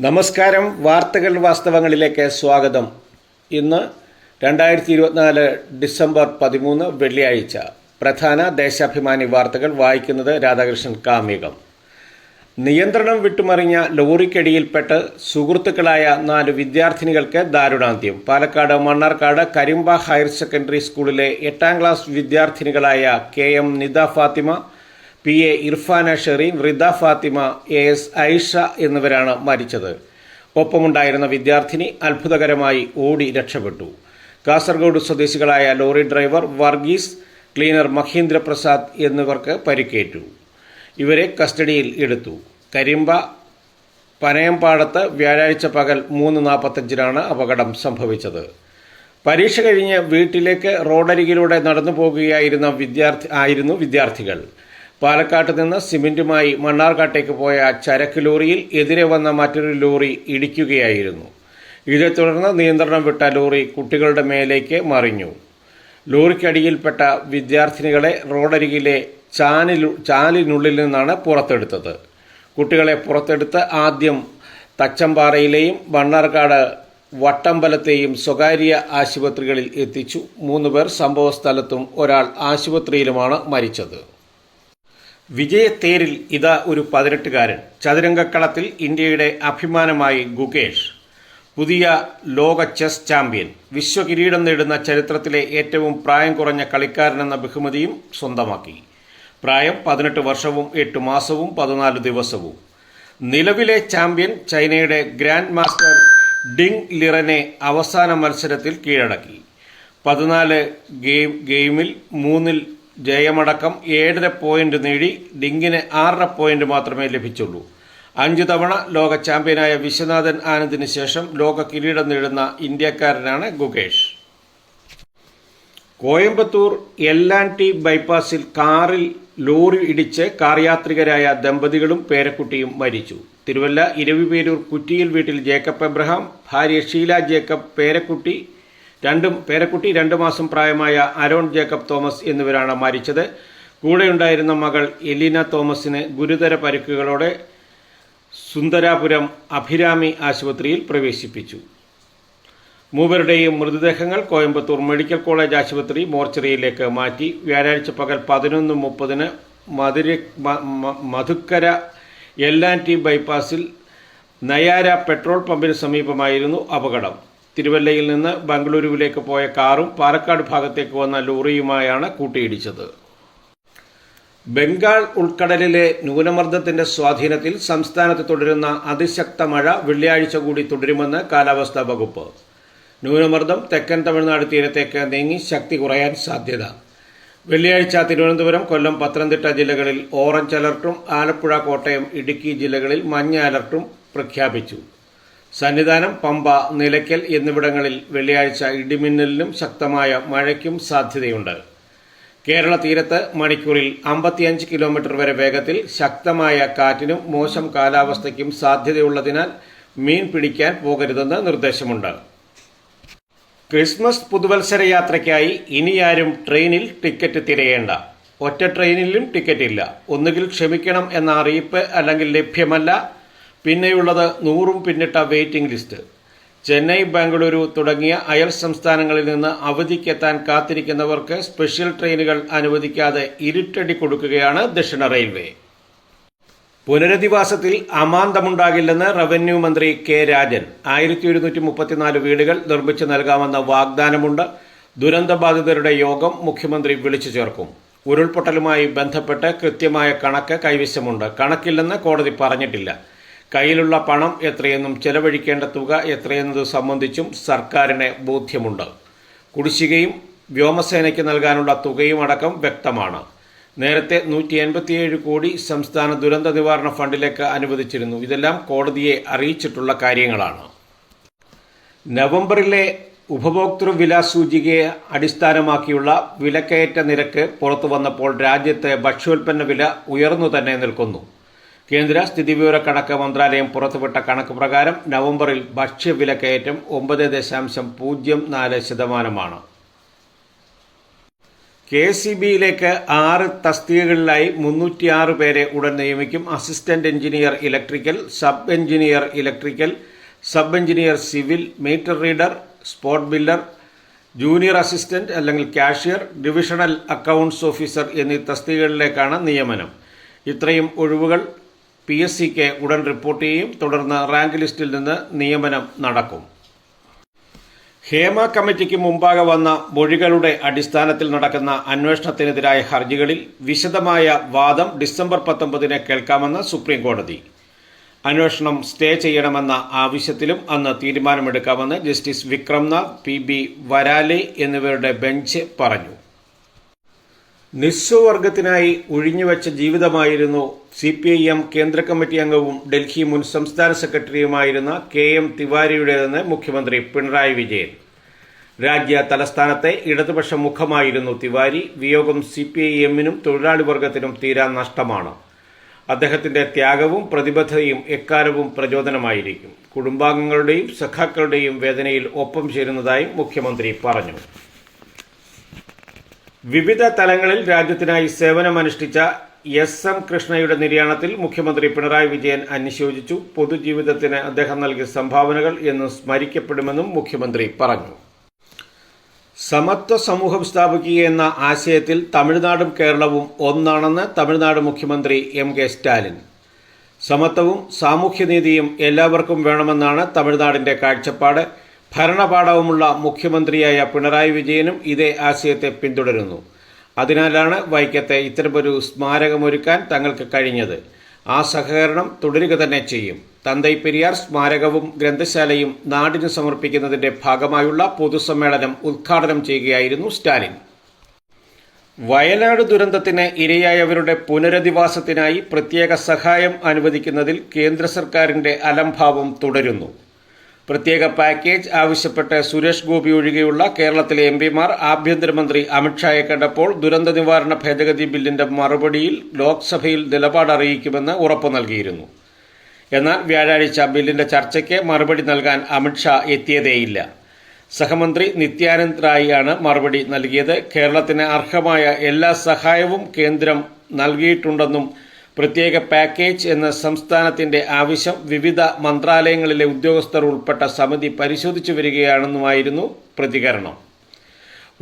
നമസ്കാരം. വാർത്തകൾ വാസ്തവങ്ങളിലേക്ക് സ്വാഗതം. ഇന്ന് രണ്ടായിരത്തി ഇരുപത്തിനാല് ഡിസംബർ പതിമൂന്ന് വെള്ളിയാഴ്ച. പ്രധാന ദേശാഭിമാനി വാർത്തകൾ വായിക്കുന്നത് രാധാകൃഷ്ണൻ കാമികം നിയന്ത്രണം വിട്ടുമറിഞ്ഞ ലോറിക്കടിയിൽപ്പെട്ട് സുഹൃത്തുക്കളായ നാല് വിദ്യാർത്ഥിനികൾക്ക് ദാരുണാന്ത്യം. പാലക്കാട് മണ്ണാർക്കാട് കരിമ്പ ഹയർ സെക്കൻഡറി സ്കൂളിലെ എട്ടാം class വിദ്യാർത്ഥിനികളായ K M Nitha Fathima P A Irfana Shereen Rida Fathima A S Aisha എന്നിവരാണ് മരിച്ചത്. ഒപ്പമുണ്ടായിരുന്ന വിദ്യാർത്ഥിനി അത്ഭുതകരമായി ഓടി രക്ഷപ്പെട്ടു. കാസർഗോഡ് സ്വദേശികളായ lorry driver Varghese cleaner Mahindra Prasad എന്നിവർക്ക് പരിക്കേറ്റു. ഇവരെ കസ്റ്റഡിയിൽ എടുത്തു. കരിമ്പ പനയംപാടത്ത് വ്യാഴാഴ്ച പകൽ മൂന്ന് നാൽപ്പത്തഞ്ചിനാണ് അപകടം സംഭവിച്ചത്. പരീക്ഷ കഴിഞ്ഞ് വീട്ടിലേക്ക് റോഡരികിലൂടെ നടന്നു പോകുകയായിരുന്ന വിദ്യാർത്ഥി ആയിരുന്നു വിദ്യാർത്ഥികൾ. പാലക്കാട്ട് നിന്ന് സിമെന്റുമായി മണ്ണാർക്കാട്ടേക്ക് പോയ ചരക്ക് ലോറിയിൽ എതിരെ വന്ന മറ്റൊരു ലോറി ഇടിക്കുകയായിരുന്നു. ഇതേ തുടർന്ന് നിയന്ത്രണം വിട്ട ലോറി കുട്ടികളുടെ മേലേക്ക് മറിഞ്ഞു. ലോറിക്കടിയിൽപ്പെട്ട വിദ്യാർത്ഥിനികളെ റോഡരികിലെ ചാനിലു ചാലിനുള്ളിൽ നിന്നാണ് പുറത്തെടുത്തത്. കുട്ടികളെ പുറത്തെടുത്ത് ആദ്യം തച്ചമ്പാറയിലെയും മണ്ണാർക്കാട് വട്ടമ്പലത്തെയും സ്വകാര്യ ആശുപത്രികളിൽ എത്തിച്ചു. മൂന്നുപേർ സംഭവസ്ഥലത്തും ഒരാൾ ആശുപത്രിയിലുമാണ് മരിച്ചത്. വിജയത്തേരിൽ ഇതാ ഒരു പതിനെട്ടുകാരൻ. ചതുരംഗക്കളത്തിൽ ഇന്ത്യയുടെ അഭിമാനമായി ഗുകേഷ്. പുതിയ ലോക ചെസ് ചാമ്പ്യൻ. വിശ്വകിരീടം നേടുന്ന ചരിത്രത്തിലെ ഏറ്റവും പ്രായം കുറഞ്ഞ കളിക്കാരനെന്ന ബഹുമതിയും സ്വന്തമാക്കി. പ്രായം പതിനെട്ട് വർഷവും എട്ട് മാസവും പതിനാല് ദിവസവും. നിലവിലെ ചാമ്പ്യൻ ചൈനയുടെ ഗ്രാൻഡ് മാസ്റ്റർ ഡിങ് ലിറനെ അവസാന മത്സരത്തിൽ കീഴടക്കി. പതിനാല് ഗെയിം ഗെയിമിൽ മൂന്നിൽ ജയമടക്കം ഏഴര പോയിന്റ് നേടി ഡിങ്കിന് ആറര പോയിന്റ് മാത്രമേ ലഭിച്ചുള്ളൂ. അഞ്ചു തവണ ലോക ചാമ്പ്യനായ വിശ്വനാഥൻ ആനന്ദിന് ശേഷം ലോക കിരീടം നേടുന്ന ഇന്ത്യക്കാരനാണ് ഗുകേഷ്. കോയമ്പത്തൂർ എല്ലാൻടി ബൈപ്പാസിൽ കാറിൽ ലോറി ഇടിച്ച് കാർ യാത്രികരായ ദമ്പതികളും പേരക്കുട്ടിയും മരിച്ചു. തിരുവല്ല ഇരവിപേരൂർ കുറ്റിയിൽ വീട്ടിൽ ജേക്കബ് എബ്രഹാം ഭാര്യ ഷീല ജേക്കബ് പേരക്കുട്ടി രണ്ടും പേരക്കുട്ടി രണ്ടു മാസം പ്രായമായ അരോൺ ജേക്കബ് തോമസ് എന്നിവരാണ് മരിച്ചത്. കൂടെയുണ്ടായിരുന്ന മകൾ എലീന തോമസിന് ഗുരുതര പരിക്കുകളോടെ സുന്ദരാപുരം അഭിരാമി ആശുപത്രിയിൽ പ്രവേശിപ്പിച്ചു. മൂവരുടെയും മൃതദേഹങ്ങൾ കോയമ്പത്തൂർ മെഡിക്കൽ കോളേജ് ആശുപത്രി മോർച്ചറിയിലേക്ക് മാറ്റി. വ്യാഴാഴ്ച പകൽ പതിനൊന്ന് മുപ്പതിന് മധുര മധുക്കര എല്ലാന്റി ബൈപ്പാസിൽ നയാര പെട്രോൾ പമ്പിന് സമീപമായിരുന്നു അപകടം. തിരുവല്ലയിൽ നിന്ന് ബംഗളൂരുവിലേക്ക് പോയ കാറും പാലക്കാട് ഭാഗത്തേക്ക് വന്ന ലോറിയുമായാണ് കൂട്ടിയിടിച്ചത്. ബംഗാൾ ഉൾക്കടലിലെ ന്യൂനമർദ്ദത്തിന്റെ സ്വാധീനത്തിൽ സംസ്ഥാനത്ത് തുടരുന്ന അതിശക്ത മഴ വെള്ളിയാഴ്ച കൂടി തുടരുമെന്ന് കാലാവസ്ഥാ വകുപ്പ്. ന്യൂനമർദ്ദം തെക്കൻ തമിഴ്നാട് തീരത്തേക്ക് നീങ്ങി ശക്തി കുറയാൻ സാധ്യത. വെള്ളിയാഴ്ച തിരുവനന്തപുരം കൊല്ലം പത്തനംതിട്ട ജില്ലകളിൽ ഓറഞ്ച് അലർട്ടും ആലപ്പുഴ കോട്ടയം ഇടുക്കി ജില്ലകളിൽ മഞ്ഞ അലർട്ടും പ്രഖ്യാപിച്ചു. സന്നിധാനം പമ്പ നിലയ്ക്കൽ എന്നിവിടങ്ങളിൽ വെള്ളിയാഴ്ച ഇടിമിന്നലിനും ശക്തമായ മഴയ്ക്കും സാധ്യതയുണ്ട്. കേരള തീരത്ത് മണിക്കൂറിൽ അമ്പത്തിയഞ്ച് കിലോമീറ്റർ വരെ വേഗത്തിൽ ശക്തമായ കാറ്റിനും മോശം കാലാവസ്ഥയ്ക്കും സാധ്യതയുള്ളതിനാൽ മീൻ പിടിക്കാൻ പോകരുതെന്ന് നിർദ്ദേശമുണ്ട്. ക്രിസ്മസ് പുതുവത്സര യാത്രയ്ക്കായി ഇനിയാരും ട്രെയിനിൽ ടിക്കറ്റ് തിരയേണ്ട. ഒറ്റ ട്രെയിനിലും ടിക്കറ്റ് ഇല്ല ഒന്നുകിൽ ക്ഷമിക്കണം എന്ന അറിയിപ്പ് അല്ലെങ്കിൽ ലഭ്യമല്ല. പിന്നെയുള്ളത് നൂറും പിന്നിട്ട വെയിറ്റിംഗ് ലിസ്റ്റ് ചെന്നൈ ബാംഗ്ലൂരു തുടങ്ങിയ അയൽ സംസ്ഥാനങ്ങളിൽ നിന്ന് അവധിക്കെത്താൻ കാത്തിരിക്കുന്നവർക്ക് സ്പെഷ്യൽ ട്രെയിനുകൾ അനുവദിക്കാതെ ഇരുട്ടടി കൊടുക്കുകയാണ് ദക്ഷിണ റെയിൽവേ പുനരധിവാസത്തിൽ അമാന്തമുണ്ടാകില്ലെന്ന് റവന്യൂ മന്ത്രി കെ രാജൻ. ആയിരത്തി ഒരുന്നൂറ്റി മുപ്പത്തിനാല് വീടുകൾ നിർമ്മിച്ചു നൽകാമെന്ന വാഗ്ദാനമുണ്ട്. ദുരന്തബാധിതരുടെ യോഗം മുഖ്യമന്ത്രി വിളിച്ചു ചേർക്കും. ഉരുൾപൊട്ടലുമായി ബന്ധപ്പെട്ട് കൃത്യമായ കണക്ക് കൈവശമുണ്ട്. കണക്കില്ലെന്ന് കോടതി പറഞ്ഞിട്ടില്ല. കയ്യിലുള്ള പണം എത്രയെന്നും ചെലവഴിക്കേണ്ട തുക എത്രയെന്നത് സംബന്ധിച്ചും സർക്കാരിന് ബോധ്യമുണ്ട്. കുടിശ്ശികയും വ്യോമസേനയ്ക്ക് നൽകാനുള്ള തുകയും അടക്കം വ്യക്തമാണ്. നേരത്തെ നൂറ്റി എൺപത്തിയേഴ് കോടി സംസ്ഥാന ദുരന്ത നിവാരണ ഫണ്ടിലേക്ക് അനുവദിച്ചിരുന്നു. ഇതെല്ലാം കോടതിയെ അറിയിച്ചിട്ടുള്ള കാര്യങ്ങളാണ്. നവംബറിലെ ഉപഭോക്തൃ വില സൂചികയെ അടിസ്ഥാനമാക്കിയുള്ള വിലക്കയറ്റ നിരക്ക് പുറത്തു വന്നപ്പോൾ രാജ്യത്തെ ഭക്ഷ്യോൽപ്പന്ന വില ഉയർന്നു തന്നെ നിൽക്കുന്നു. കേന്ദ്ര സ്ഥിതിവിവരക്കണക്ക് മന്ത്രാലയം പുറത്തുവിട്ട കണക്ക് പ്രകാരം നവംബറിൽ ഭക്ഷ്യവില കയറ്റം ഒമ്പത് ദശാംശം പൂജ്യം നാല് ശതമാനമാണ്. കെ സി ബിയിലേക്ക് ആറ് തസ്തികകളിലായി മുന്നൂറ്റിയാറ് പേരെ ഉടൻ നിയമിക്കും assistant engineer electrical sub engineer electrical sub engineer civil meter reader spot biller junior assistant അല്ലെങ്കിൽ കാഷ്യർ ഡിവിഷണൽ അക്കൗണ്ട്സ് ഓഫീസർ എന്നീ തസ്തികകളിലേക്കാണ് നിയമനം. ഇത്രയും ഒഴിവുകൾ പി എസ് സിക്ക് ഉടൻ റിപ്പോർട്ട് ചെയ്യും. തുടർന്ന് റാങ്ക് ലിസ്റ്റിൽ നിന്ന് നിയമനം നടക്കും. ഹേമ കമ്മിറ്റിക്ക് മുമ്പാകെ വന്ന മൊഴികളുടെ അടിസ്ഥാനത്തിൽ നടക്കുന്ന അന്വേഷണത്തിനെതിരായ ഹർജികളിൽ വിശദമായ വാദം ഡിസംബർ പത്തൊമ്പതിന് കേൾക്കാമെന്ന് സുപ്രീം കോടതി അന്വേഷണം സ്റ്റേ ചെയ്യണമെന്ന ആവശ്യത്തിലും അന്ന് തീരുമാനമെടുക്കാമെന്ന് justice Vikram Nath P B Varale എന്നിവരുടെ ബെഞ്ച് പറഞ്ഞു. നിസ്വവർഗത്തിനായി ഒഴിഞ്ഞുവെച്ച ജീവിതമായിരുന്നു സി പി ഐ എം കേന്ദ്ര കമ്മിറ്റി അംഗവും ഡൽഹി മുൻ സംസ്ഥാന സെക്രട്ടറിയുമായിരുന്ന കെ എം തിവാരിയുടേതെന്ന് മുഖ്യമന്ത്രി പിണറായി വിജയൻ. രാജ്യ തലസ്ഥാനത്തെ ഇടതുപക്ഷ മുഖമായിരുന്നു തിവാരി. വിയോഗം സി പി ഐ എമ്മിനും തൊഴിലാളി വർഗത്തിനും തീരാ നഷ്ടമാണ്. അദ്ദേഹത്തിന്റെ ത്യാഗവും പ്രതിബദ്ധതയും എക്കാലവും പ്രചോദനമായിരിക്കും. കുടുംബാംഗങ്ങളുടെയും സഖാക്കളുടെയും വേദനയിൽ ഒപ്പം ചേരുന്നതായും മുഖ്യമന്ത്രി പറഞ്ഞു. വിവിധ തലങ്ങളിൽ രാജ്യത്തിനായി സേവനമനുഷ്ഠിച്ച എസ് എം കൃഷ്ണയുടെ നിര്യാണത്തിൽ മുഖ്യമന്ത്രി പിണറായി വിജയൻ അനുശോചിച്ചു പൊതുജീവിതത്തിന് അദ്ദേഹം നൽകിയ സംഭാവനകൾ എന്ന് സ്മരിക്കപ്പെടുമെന്നും മുഖ്യമന്ത്രി പറഞ്ഞു. സമത്വ സമൂഹം സ്ഥാപിക്കുക എന്ന ആശയത്തിൽ തമിഴ്നാടും കേരളവും ഒന്നാണെന്ന് തമിഴ്നാട് മുഖ്യമന്ത്രി എം കെ സ്റ്റാലിൻ. സമത്വവും സാമൂഹ്യനീതിയും എല്ലാവർക്കും വേണമെന്നാണ് തമിഴ്നാടിന്റെ കാഴ്ചപ്പാട്. ഭരണപാഠവുമുള്ള മുഖ്യമന്ത്രിയായ പിണറായി വിജയനും ഇതേ ആശയത്തെ പിന്തുടരുന്നു. അതിനാലാണ് വൈക്കത്തെ ഇത്തരമൊരു സ്മാരകമൊരുക്കാൻ തങ്ങൾക്ക് കഴിഞ്ഞത്. ആ സഹകരണം തുടരുക തന്നെ ചെയ്യും. തന്തൈ പെരിയാർ സ്മാരകവും ഗ്രന്ഥശാലയും നാടിന് സമർപ്പിക്കുന്നതിന്റെ ഭാഗമായുള്ള പൊതുസമ്മേളനം ഉദ്ഘാടനം ചെയ്യുകയായിരുന്നു സ്റ്റാലിൻ. വയനാട് ദുരന്തത്തിന് ഇരയായവരുടെ പുനരധിവാസത്തിനായി പ്രത്യേക സഹായം അനുവദിക്കുന്നതിൽ കേന്ദ്ര സർക്കാരിന്റെ അലംഭാവം തുടരുന്നു. പ്രത്യേക പാക്കേജ് ആവശ്യപ്പെട്ട് സുരേഷ് ഗോപി ഒഴികെയുള്ള കേരളത്തിലെ എം പിമാർ ആഭ്യന്തരമന്ത്രി അമിത്ഷായെ കണ്ടപ്പോൾ ദുരന്ത നിവാരണ ഭേദഗതി ബില്ലിന്റെ മറുപടിയിൽ ലോക്സഭയിൽ നിലപാട് അറിയിക്കുമെന്ന് ഉറപ്പു നൽകിയിരുന്നു. എന്നാൽ വ്യാഴാഴ്ച ബില്ലിന്റെ ചർച്ചയ്ക്ക് മറുപടി നൽകാൻ അമിത്ഷാ എത്തിയതേയില്ല. സഹമന്ത്രി നിത്യാനന്ദ് റായിയാണ് മറുപടി നൽകിയത്. കേരളത്തിന് അർഹമായ എല്ലാ സഹായവും കേന്ദ്രം നൽകിയിട്ടുണ്ടെന്നും പ്രത്യേക പാക്കേജ് എന്ന സംസ്ഥാനത്തിന്റെ ആവശ്യം വിവിധ മന്ത്രാലയങ്ങളിലെ ഉദ്യോഗസ്ഥർ ഉൾപ്പെട്ട സമിതി പരിശോധിച്ചു വരികയാണെന്നുമായിരുന്നു പ്രതികരണം.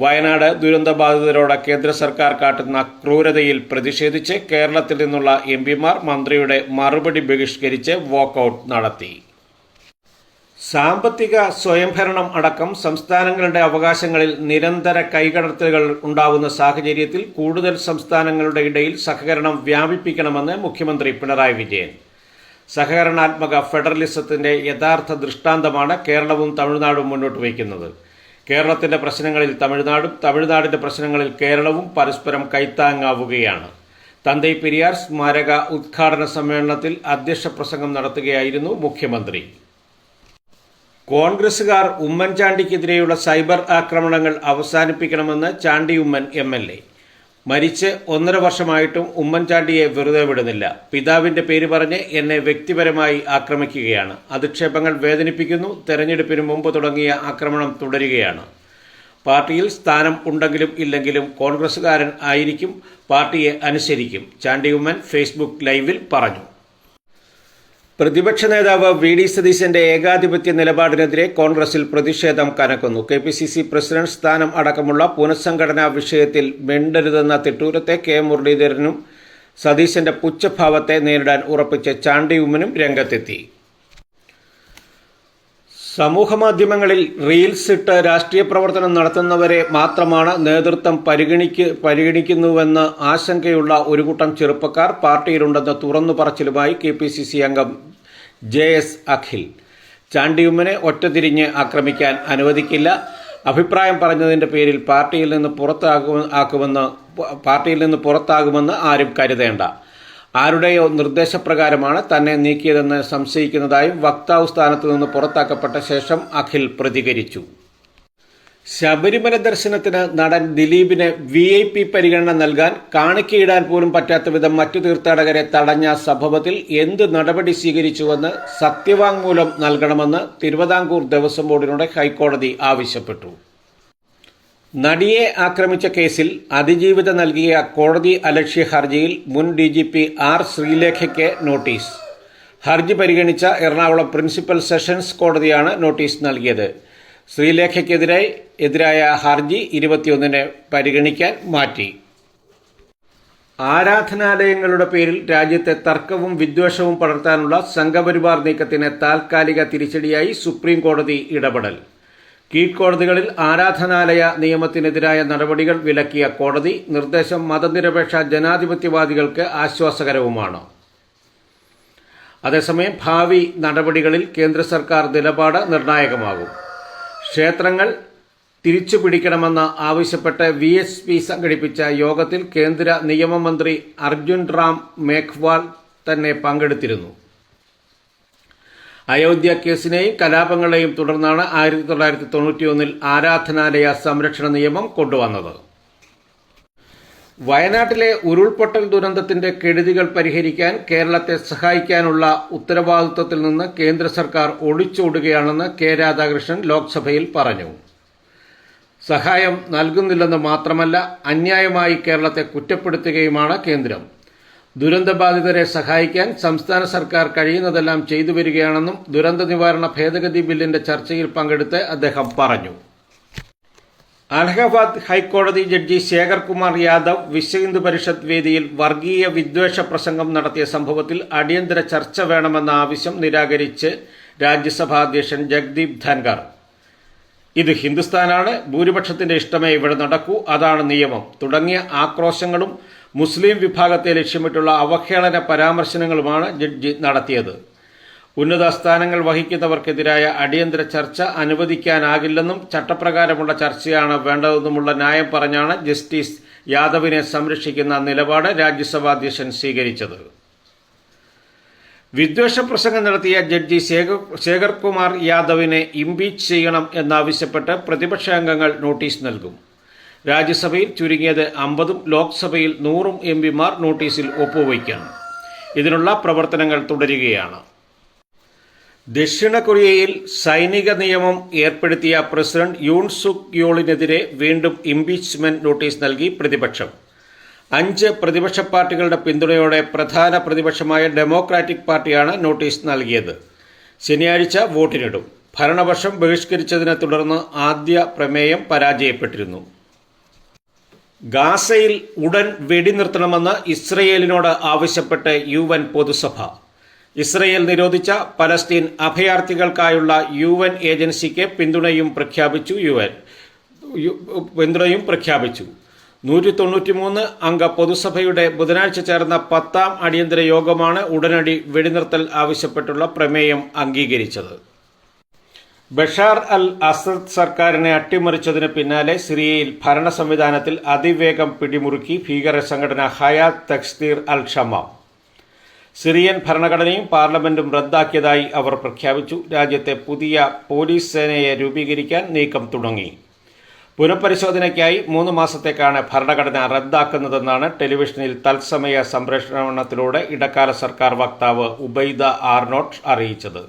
വയനാട് ദുരന്തബാധിതരോട് കേന്ദ്ര സർക്കാർ കാട്ടുന്ന ക്രൂരതയിൽ പ്രതിഷേധിച്ച് കേരളത്തിൽ നിന്നുള്ള എം പിമാർ മന്ത്രിയുടെ മറുപടി ബഹിഷ്കരിച്ച് വാക്കൌട്ട് നടത്തി. സാമ്പത്തിക സ്വയംഭരണം അടക്കം സംസ്ഥാനങ്ങളുടെ അവകാശങ്ങളിൽ നിരന്തര കൈകടത്തലുകൾ ഉണ്ടാവുന്ന സാഹചര്യത്തിൽ കൂടുതൽ സംസ്ഥാനങ്ങളുടെ ഇടയിൽ സഹകരണം വ്യാപിപ്പിക്കണമെന്ന് മുഖ്യമന്ത്രി പിണറായി വിജയൻ. സഹകരണാത്മക ഫെഡറലിസത്തിന്റെ യഥാർത്ഥ ദൃഷ്ടാന്തമാണ് കേരളവും തമിഴ്നാടും മുന്നോട്ട് വയ്ക്കുന്നത്. കേരളത്തിന്റെ പ്രശ്നങ്ങളിൽ തമിഴ്നാടും തമിഴ്നാടിന്റെ പ്രശ്നങ്ങളിൽ കേരളവും പരസ്പരം കൈത്താങ്ങാവുകയാണ്. തന്തൈ പെരിയാർ സ്മാരക ഉദ്ഘാടന സമ്മേളനത്തിൽ അധ്യക്ഷ പ്രസംഗം നടത്തുകയായിരുന്നു മുഖ്യമന്ത്രി. കോൺഗ്രസുകാർ ഉമ്മൻചാണ്ടിക്കെതിരെയുള്ള സൈബർ ആക്രമണങ്ങൾ അവസാനിപ്പിക്കണമെന്ന് Chandy Oommen M L A. മരിച്ച് ഒന്നര വർഷമായിട്ടും ഉമ്മൻചാണ്ടിയെ വെറുതെ വിടുന്നില്ല. പിതാവിന്റെ പേര് പറഞ്ഞ് എന്നെ വ്യക്തിപരമായി ആക്രമിക്കുകയാണ്. അധിക്ഷേപങ്ങൾ വേദനിപ്പിക്കുന്നു. തെരഞ്ഞെടുപ്പിന് മുമ്പ് തുടങ്ങിയ ആക്രമണം തുടരുകയാണ്. പാർട്ടിയിൽ സ്ഥാനം ഉണ്ടെങ്കിലും ഇല്ലെങ്കിലും കോൺഗ്രസുകാരൻ ആയിരിക്കും പാർട്ടിയെ അനുസരിക്കും ചാണ്ടി ഉമ്മൻ ഫേസ്ബുക്ക് ലൈവിൽ പറഞ്ഞു. പ്രതിപക്ഷ നേതാവ് വി ഡി സതീശന്റെ ഏകാധിപത്യ നിലപാടിനെതിരെ കോൺഗ്രസിൽ പ്രതിഷേധം കനക്കുന്നു. K P C C president സ്ഥാനം അടക്കമുള്ള പുനഃസംഘടനാ വിഷയത്തിൽ മിണ്ടരുതെന്ന തിട്ടൂരത്തെ കെ മുരളീധരനും സതീശന്റെ പുച്ഛഭാവത്തെ നേരിടാൻ ഉറപ്പിച്ച ചാണ്ടിയുമ്മനും രംഗത്തെത്തി. സമൂഹമാധ്യമങ്ങളിൽ റീൽസ് ഇട്ട് രാഷ്ട്രീയ പ്രവർത്തനം നടത്തുന്നവരെ മാത്രമാണ് നേതൃത്വം പരിഗണിക്ക് പരിഗണിക്കുന്നുവെന്ന് ആശങ്കയുള്ള ഒരു കൂട്ടം ചെറുപ്പക്കാർ പാർട്ടിയിലുണ്ടെന്ന് തുറന്നു പറച്ചിലുമായി കെ പി സി സി അംഗം ജെ എസ് അഖിൽ. ചാണ്ടിയുമ്മനെ ഒറ്റതിരിഞ്ഞ് ആക്രമിക്കാൻ അനുവദിക്കില്ല. അഭിപ്രായം പറഞ്ഞതിന്റെ പേരിൽ പാർട്ടിയിൽ നിന്ന് പുറത്താകുമെന്ന് പാർട്ടിയിൽ നിന്ന് പുറത്താകുമെന്ന് ആരും കരുതേണ്ട. ആരുടെയോ നിർദ്ദേശപ്രകാരമാണ് തന്നെ നീക്കിയതെന്ന് സംശയിക്കുന്നതായും വക്താവ് സ്ഥാനത്ത് നിന്ന് പുറത്താക്കപ്പെട്ട ശേഷം അഖിൽ പ്രതികരിച്ചു. ശബരിമല ദർശനത്തിന് നടൻ ദിലീപിന് വി ഐ പി പരിഗണന നൽകാൻ കാണിക്കയിടാൻ പോലും പറ്റാത്ത വിധം മറ്റു തീർത്ഥാടകരെ തടഞ്ഞ സംഭവത്തിൽ എന്ത് നടപടി സ്വീകരിച്ചുവെന്ന് സത്യവാങ്മൂലം നൽകണമെന്ന് തിരുവിതാംകൂർ ദേവസ്വം ബോർഡിനോട് ഹൈക്കോടതി ആവശ്യപ്പെട്ടു. നടിയെ ആക്രമിച്ച കേസിൽ അതിജീവിത നൽകിയ കോടതി അലക്ഷ്യ ഹർജിയിൽ മുൻ ഡി ജി പി ആർ ശ്രീലേഖയ്ക്ക് നോട്ടീസ്. ഹർജി പരിഗണിച്ച എറണാകുളം പ്രിൻസിപ്പൽ സെഷൻസ് കോടതിയാണ് നോട്ടീസ് നൽകിയത്. ശ്രീലേഖയ്ക്കെതിരെ എതിരായ ഹർജി ഇരുപത്തിയൊന്നിന് പരിഗണിക്കാൻ മാറ്റി. ആരാധനാലയങ്ങളുടെ പേരിൽ രാജ്യത്തെ തർക്കവും വിദ്വേഷവും പടർത്താനുള്ള സംഘപരിവാർ നീക്കത്തിന് താൽക്കാലിക തിരിച്ചടിയായി സുപ്രീം കോടതി ഇടപെടൽ. കീഴ്ക്കോടതികളിൽ ആരാധനാലയ നിയമത്തിനെതിരായ നടപടികൾ വിലക്കിയ കോടതി നിർദ്ദേശം മതനിരപേക്ഷ ജനാധിപത്യവാദികൾക്ക് ആശ്വാസകരവുമാണ്. അതേസമയം ഭാവി നടപടികളിൽ കേന്ദ്ര സർക്കാർ നിലപാട് നിർണായകമാകും. ക്ഷേത്രങ്ങൾ തിരിച്ചു പിടിക്കണമെന്ന് ആവശ്യപ്പെട്ട് വി എസ് പി സംഘടിപ്പിച്ച യോഗത്തിൽ കേന്ദ്ര നിയമമന്ത്രി അർജുൻ റാം മേഘ്വാൾ തന്നെ പങ്കെടുത്തിരുന്നു. അയോധ്യ കേസിനെയും കലാപങ്ങളെയും തുടർന്നാണ് ആയിരത്തി തൊള്ളായിരത്തി തൊണ്ണൂറ്റിയൊന്നിൽ ആരാധനാലയ സംരക്ഷണ നിയമം കൊണ്ടുവന്നത്. വയനാട്ടിലെ ഉരുൾപൊട്ടൽ ദുരന്തത്തിന്റെ കെടുതികൾ പരിഹരിക്കാൻ കേരളത്തെ സഹായിക്കാനുള്ള ഉത്തരവാദിത്വത്തിൽ നിന്ന് കേന്ദ്ര സർക്കാർ ഒളിച്ചോടുകയാണെന്ന് കെ രാധാകൃഷ്ണൻ ലോക്സഭയിൽ പറഞ്ഞു. സഹായം നൽകുന്നില്ലെന്ന് മാത്രമല്ല അന്യായമായി കേരളത്തെ കുറ്റപ്പെടുത്തുകയുമാണ് കേന്ദ്രം. ദുരന്തബാധിതരെ സഹായിക്കാൻ സംസ്ഥാന സർക്കാർ കഴിയുന്നതെല്ലാം ചെയ്തു വരികയാണെന്നും ദുരന്ത നിവാരണ ഭേദഗതി ബില്ലിന്റെ ചർച്ചയിൽ പങ്കെടുത്ത് അദ്ദേഹം പറഞ്ഞു. അലഹബാദ് ഹൈക്കോടതി ജഡ്ജി ശേഖർകുമാർ യാദവ് വിശ്വഹിന്ദു പരിഷത്ത് വേദിയിൽ വർഗീയ വിദ്വേഷ പ്രസംഗം നടത്തിയ സംഭവത്തിൽ അടിയന്തര ചർച്ച വേണമെന്ന ആവശ്യം നിരാകരിച്ച് രാജ്യസഭാ അധ്യക്ഷൻ ജഗ്ദീപ് ധൻഖർ. ഇത് ഹിന്ദുസ്ഥാനാണ് ഭൂരിപക്ഷത്തിന്റെ ഇഷ്ടമേ ഇവിടെ നടക്കൂ അതാണ് നിയമം. തുടങ്ങിയ ആക്രോശങ്ങളും മുസ്ലിം വിഭാഗത്തെ ലക്ഷ്യമിട്ടുള്ള അവഹേളന പരാമർശനങ്ങളുമാണ് ജഡ്ജി നടത്തിയത്. ഉന്നത സ്ഥാനങ്ങൾ വഹിക്കുന്നവർക്കെതിരായ അടിയന്തര ചർച്ച അനുവദിക്കാനാകില്ലെന്നും ചട്ടപ്രകാരമുള്ള ചർച്ചയാണ് വേണ്ടതെന്നുമുള്ള ന്യായം പറഞ്ഞാണ് ജസ്റ്റിസ് യാദവിനെ സംരക്ഷിക്കുന്ന നിലപാട് രാജ്യസഭാ അധ്യക്ഷൻ സ്വീകരിച്ചത്. വിദ്വേഷ പ്രസംഗം നടത്തിയ ജഡ്ജി ശേഖർ കുമാർ യാദവിനെ ഇംപീച്ച് ചെയ്യണം എന്നാവശ്യപ്പെട്ട് പ്രതിപക്ഷാംഗങ്ങൾ നോട്ടീസ് നൽകും. രാജ്യസഭയിൽ ചുരുങ്ങിയത് അമ്പതും ലോക്സഭയിൽ നൂറും എം പിമാർ നോട്ടീസിൽ ഒപ്പുവയ്ക്കണം ഇതിനുള്ള പ്രവർത്തനങ്ങൾ തുടരുകയാണ്. ദക്ഷിണ കൊറിയയിൽ സൈനിക നിയമം ഏർപ്പെടുത്തിയ പ്രസിഡന്റ് യൂൺ സുക് യോളിനെതിരെ വീണ്ടും ഇംപീച്ച്മെന്റ് നോട്ടീസ് നൽകി പ്രതിപക്ഷം. അഞ്ച് പ്രതിപക്ഷ പാർട്ടികളുടെ പിന്തുണയോടെ പ്രധാന പ്രതിപക്ഷമായ ഡെമോക്രാറ്റിക് പാർട്ടിയാണ് നോട്ടീസ് നൽകിയത്. ശനിയാഴ്ച വോട്ടിനിടും. ഭരണപക്ഷം ബഹിഷ്കരിച്ചതിനെ തുടർന്ന് ആദ്യ പ്രമേയം പരാജയപ്പെട്ടിരുന്നു. ഗാസയിൽ ഉടൻ വെടിനിർത്തണമെന്ന് ഇസ്രയേലിനോട് ആവശ്യപ്പെട്ട് യു എൻ പൊതുസഭ. ഇസ്രയേൽ നിരോധിച്ച പലസ്തീൻ അഭയാർത്ഥികൾക്കായുള്ള യു എൻ ഏജൻസിക്ക് പിന്തുണയും പ്രഖ്യാപിച്ചു യു എൻ. പിന്തുണയും പ്രഖ്യാപിച്ചു. നൂറ്റി തൊണ്ണൂറ്റിമൂന്ന് അംഗ പൊതുസഭയുടെ ബുധനാഴ്ച ചേർന്ന പത്താം അടിയന്തര യോഗമാണ് ഉടനടി വെടിനിർത്തൽ ആവശ്യപ്പെട്ടുള്ള പ്രമേയം അംഗീകരിച്ചത്. ബഷാർ അൽ അസദ് സർക്കാരിനെ അട്ടിമറിച്ചതിന് പിന്നാലെ സിറിയയിൽ ഭരണ സംവിധാനത്തിൽ അതിവേഗം പിടിമുറുക്കി ഭീകര സംഘടന ഹയാത് തക്സ്തീർ അൽ ഷമാം. സിറിയൻ ഭരണഘടനയും പാർലമെന്റും റദ്ദാക്കിയതായി അവർ പ്രഖ്യാപിച്ചു. രാജ്യത്തെ പുതിയ പോലീസ് സേനയെ രൂപീകരിക്കാൻ നീക്കം തുടങ്ങി. പുനഃപരിശോധനയ്ക്കായി മൂന്ന് മാസത്തേക്കാണ് ഭരണഘടന റദ്ദാക്കുന്നതെന്നാണ് ടെലിവിഷനിൽ തത്സമയ സംപ്രേഷണത്തിലൂടെ ഇടക്കാല സർക്കാർ വക്താവ് ഉബൈദ ആർനോട്ട് അറിയിച്ചത്.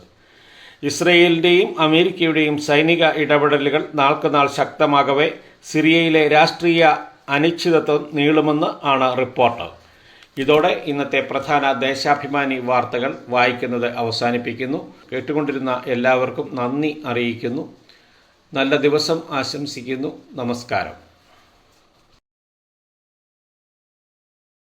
ഇസ്രയേലിന്റെയും അമേരിക്കയുടെയും സൈനിക ഇടപെടലുകൾ നാൾക്കുനാൾ ശക്തമാകവെ സിറിയയിലെ രാഷ്ട്രീയ അനിശ്ചിതത്വം നീളുമെന്ന് ആണ് റിപ്പോർട്ട്. ഇതോടെ ഇന്നത്തെ പ്രധാന ദേശാഭിമാനി വാർത്തകൾ വായിക്കുന്നത് അവസാനിപ്പിക്കുന്നു. കേട്ടുകൊണ്ടിരുന്ന എല്ലാവർക്കും നന്ദി അറിയിക്കുന്നു. നല്ല ദിവസം ആശംസിക്കുന്നു. നമസ്കാരം.